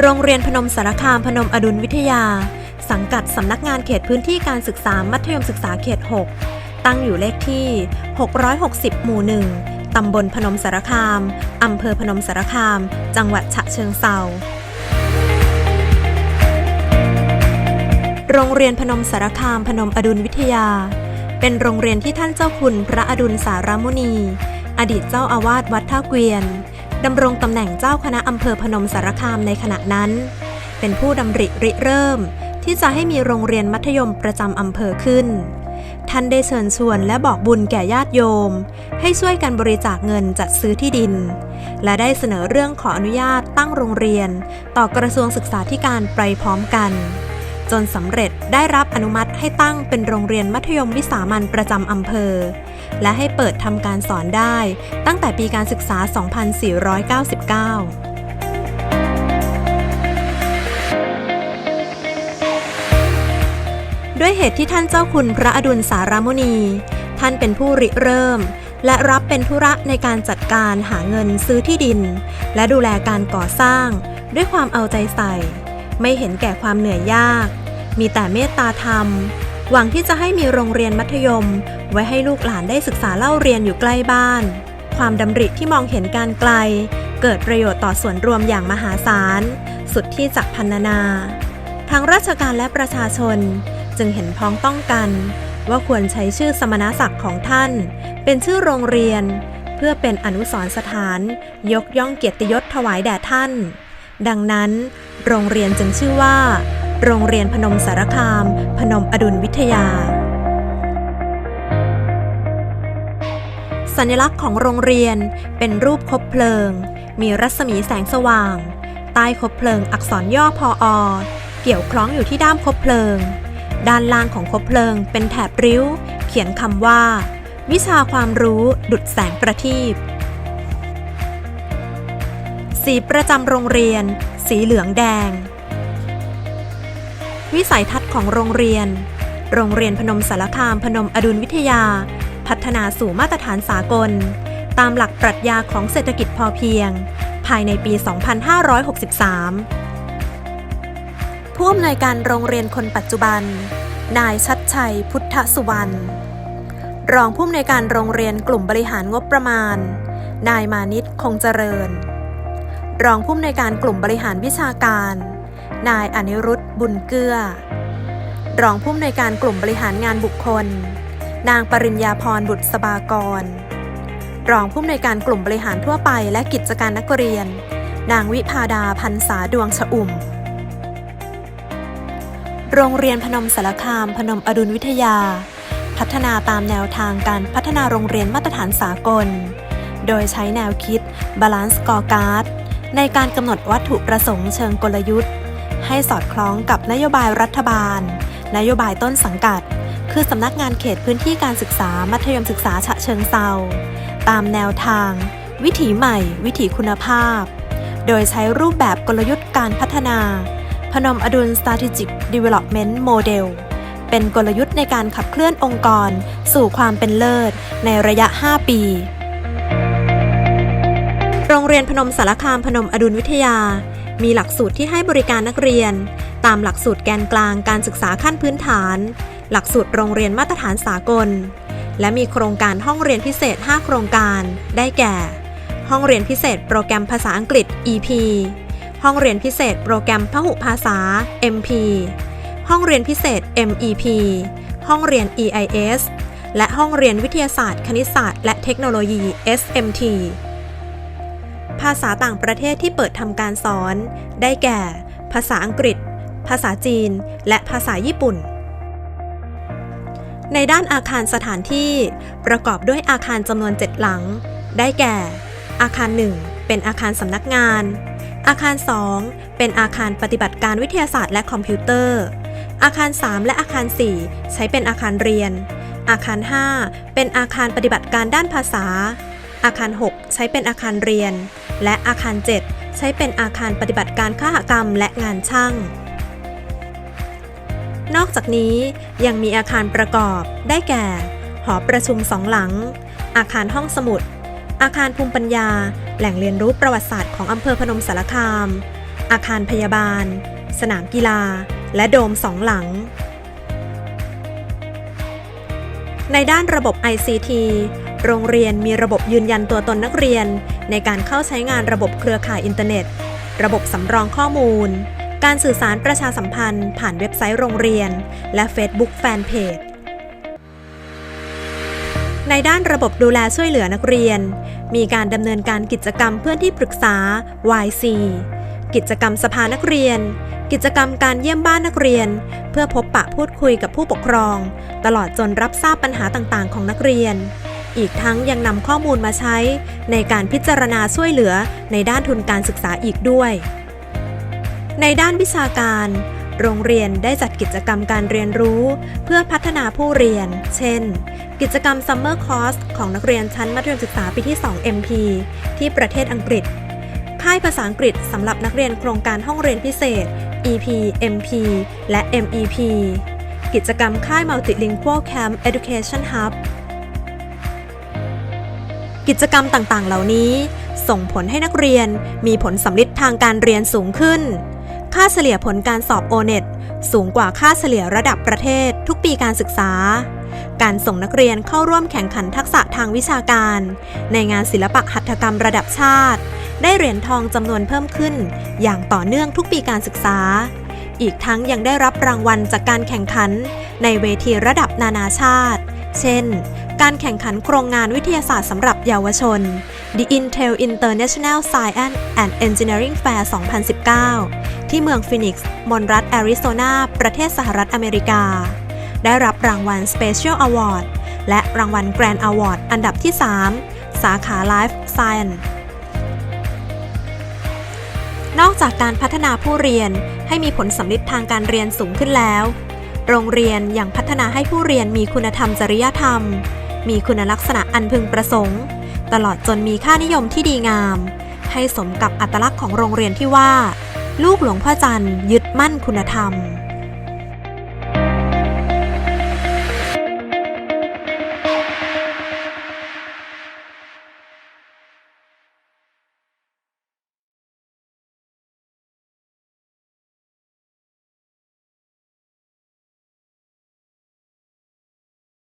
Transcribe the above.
โรงเรียนพนมสารคามพนมอดุลวิทยา สังกัดสำนักงานเขตพื้นที่การศึกษามัธยมศึกษาเขต 6 ตั้งอยู่เลขที่ 660 หมู่ 1 ตำบลพนมสารคาม อำเภอพนมสารคาม จังหวัดฉะเชิงเทราโรงเรียนพนมสารคามพนมอดุลวิทยา เป็นโรงเรียนที่ท่านเจ้าคุณพระอดุลสารมุนี อดีตเจ้าอาวาสวัดท่าเกวียน ดำรงตำแหน่งเจ้าคณะอำเภอพนมสารคามในขณะนั้น เป็นผู้ดำริริเริ่ม ที่จะให้มีโรงเรียนมัธยมประจำอำเภอขึ้น ท่านได้เชิญชวนและบอกบุญแก่ญาติโยม ให้ช่วยกันบริจาคเงินจัดซื้อที่ดิน และได้เสนอเรื่องขออนุญาตตั้งโรงเรียน ต่อกระทรวงศึกษาธิการไปพร้อมกัน จนสำเร็จได้รับอนุมัติให้ตั้งเป็นโรงเรียนมัธยมวิสามันประจำอำเภอ และให้เปิดทำการสอนได้ตั้งแต่ปีการศึกษา 2499ด้วยเหตุที่ท่านเจ้าคุณพระอดุลสารมุนี ท่านเป็นผู้ริเริ่ม และรับเป็นธุระในการจัดการหาเงินซื้อที่ดิน และดูแลการก่อสร้าง ด้วยความเอาใจใส่ ไม่เห็นแก่ความเหนื่อยยาก มีแต่เมตตาธรรม หวังที่จะให้มีโรงเรียนมัธยม ไว้ให้ลูกหลานได้ศึกษาเล่าเรียนอยู่ใกล้บ้าน ความดำริที่มองเห็นการไกล เกิดประโยชน์ต่อส่วนรวมอย่างมหาศาล สุดที่จะพันนา ทางราชการและประชาชน จึงเห็นพ้องต้องกัน ว่าควรใช้ชื่อสมณศักดิ์ของท่าน เป็นชื่อโรงเรียน เพื่อเป็นอนุสรณ์สถาน ยกย่องเกียรติยศถวายแด่ท่าน ดังนั้น โรงเรียนจึงชื่อว่า โรงเรียนพนมสารคาม พนมอดุลวิทยา สัญลักษณ์ของโรงเรียนเป็นรูปคบเพลิง มีรัศมีแสงสว่าง ใต้คบเพลิงอักษรย่อพออเกี่ยวคล้องอยู่ที่ด้ามคบเพลิง ด้านล่างของคบเพลิงเป็นแถบริ้ว เขียนคำว่า วิชาความรู้ดุดแสงประทีป สีประจำโรงเรียน สีเหลืองแดง วิสัยทัศน์ของโรงเรียน โรงเรียนพนมสารคามพนมอดุลวิทยา พัฒนาสู่มาตรฐานสากล ตามหลักปรัชญาของเศรษฐกิจพอเพียง ภายในปี 2563 ผู้อำนวยการโรงเรียนคนปัจจุบัน นายชัดชัยพุทธสุวรรณรองผู้อำนวยการโรงเรียนกลุ่มบริหารงบประมาณ นายมานิตคงเจริญ รองผู้อำนวยการกลุ่มบริหารวิชาการ นายอนิรุทธบุญเกื้อ รองผู้อำนวยการกลุ่มบริหารงานบุคคล นางปริญญาพรบุตรสบากร รองผู้อำนวยการกลุ่มบริหารทั่วไปและกิจการนักเรียน นางวิพาดาพันษาดวงชอุ่ม โรงเรียนพนมสารคาม พนมอดุลวิทยา พัฒนาตามแนวทางการพัฒนาโรงเรียนมาตรฐานสากล โดยใช้แนวคิด Balance Scorecard ในการกำหนดวัตถุประสงค์เชิงกลยุทธ์ ให้สอดคล้องกับนโยบายรัฐบาล นโยบายต้นสังกัด คือสำนักงานเขตพื้นที่การศึกษามัธยมศึกษาฉะเชิงเซาตามแนวทาง วิถีใหม่ วิถีคุณภาพ โดยใช้รูปแบบกลยุทธ์การพัฒนา พนมอดุล Strategic Development Model เป็นกลยุทธ์ในการขับเคลื่อนองค์กร สู่ความเป็นเลิศ ในระยะ 5 ปี โรงเรียนพนมสารคามพนมอดุลวิทยา มีหลักสูตรที่ให้บริการนักเรียน ตามหลักสูตรแกนกลางการศึกษาขั้นพื้นฐาน หลักสูตรโรงเรียนมาตรฐานสากล และมีโครงการห้องเรียนพิเศษ 5 โครงการ ได้แก่ ห้องเรียนพิเศษโปรแกรมภาษาอังกฤษ EP ห้องเรียนพิเศษโปรแกรมพหุภาษา MP ห้องเรียนพิเศษ MEP ห้องเรียน EIS และห้องเรียนวิทยาศาสตร์ คณิตศาสตร์ และเทคโนโลยี SMT ภาษาต่างประเทศที่เปิดทำการสอน ได้แก่ ภาษาอังกฤษ ภาษาจีน และภาษาญี่ปุ่น ในด้านอาคารสถานที่ ประกอบด้วยอาคารจำนวน 7 หลัง ได้แก่ อาคาร 1 เป็นอาคารสำนักงาน อาคาร 2 เป็นอาคารปฏิบัติการวิทยาศาสตร์และคอมพิวเตอร์ อาคาร 3 และอาคาร 4 ใช้เป็นอาคารเรียน อาคาร 5 เป็นอาคารปฏิบัติการด้านภาษา อาคาร 6 ใช้เป็นอาคารเรียน และอาคาร 7 ใช้เป็นอาคารปฏิบัติการข้าหกรรมและงานช่าง นอกจากนี้ยังมีอาคารประกอบ ได้แก่ หอประชุมสองหลัง อาคารห้องสมุด อาคารภูมิปัญญา แหล่งเรียนรู้ประวัติศาสตร์ของอำเภอพนมสารคาม อาคารพยาบาล สนามกีฬา และโดมสองหลังในด้านระบบ ICT โรงเรียนมีระบบยืนยันตัวตนนักเรียน ในการเข้าใช้งานระบบเครือข่ายอินเทอร์เน็ต ระบบสำรองข้อมูล การสื่อสารประชาสัมพันธ์ ผ่านเว็บไซต์โรงเรียน และ Facebook Fanpage ในด้านระบบดูแลช่วยเหลือนักเรียน มีการดำเนินการกิจกรรมเพื่อนที่ปรึกษา YC กิจกรรมสภานักเรียน กิจกรรมการเยี่ยมบ้านนักเรียน เพื่อพบปะพูดคุยกับผู้ปกครอง ตลอดจนรับทราบปัญหาต่างๆ ของนักเรียน อีกทั้งยังนำข้อมูลมาใช้ ในการพิจารณาช่วยเหลือในด้านทุนการศึกษาอีกด้วย ในด้านวิชาการ โรงเรียนได้จัดกิจกรรมการเรียนรู้ เพื่อพัฒนาผู้เรียน เช่น กิจกรรม Summer Course ของนักเรียนชั้นมัธยมศึกษาปีที่ 2 MP ที่ประเทศอังกฤษ ค่ายภาษาอังกฤษสำหรับนักเรียนโครงการห้องเรียนพิเศษ EP MP และ MEP กิจกรรมค่าย Multilingual Camp Education Hub กิจกรรมต่างๆ เหล่านี้ ส่งผลให้นักเรียนมีผลสำลิดทางการเรียนสูงขึ้น ค่าเฉลี่ยผลการสอบ O-NET สูงกว่าค่าเฉลี่ยระดับประเทศทุกปีการศึกษา การส่งนักเรียนเข้าร่วมแข่งขันทักษะทางวิชาการ ในงานศิลปะหัตถกรรมระดับชาติ ได้เหรียญทองจำนวนเพิ่มขึ้น อย่างต่อเนื่องทุกปีการศึกษา อีกทั้งยังได้รับรางวัลจากการแข่งขัน ในเวทีระดับนานาชาติ เช่น การแข่งขันโครงงานวิทยาศาสตร์สำหรับเยาวชน The Intel International Science and Engineering Fair 2019 ที่เมืองฟินิกซ์มณรัฐแอริโซนา ประเทศสหรัฐอเมริกา ได้รับรางวัล Special Award และรางวัล Grand Award อันดับที่ 3 สาขา Life Science นอกจากการพัฒนาผู้เรียนให้มีผลสำลิดทางการเรียนสูงขึ้นแล้ว โรงเรียนยังพัฒนาให้ผู้เรียนมีคุณธรรมจริยธรรม มีคุณลักษณะอันพึงประสงค์ ตลอดจนมีค่านิยมที่ดีงาม ให้สมกับอัตลักษณ์ของโรงเรียนที่ว่า ลูกหลวงพ่อจันทร์ยึดมั่นคุณธรรม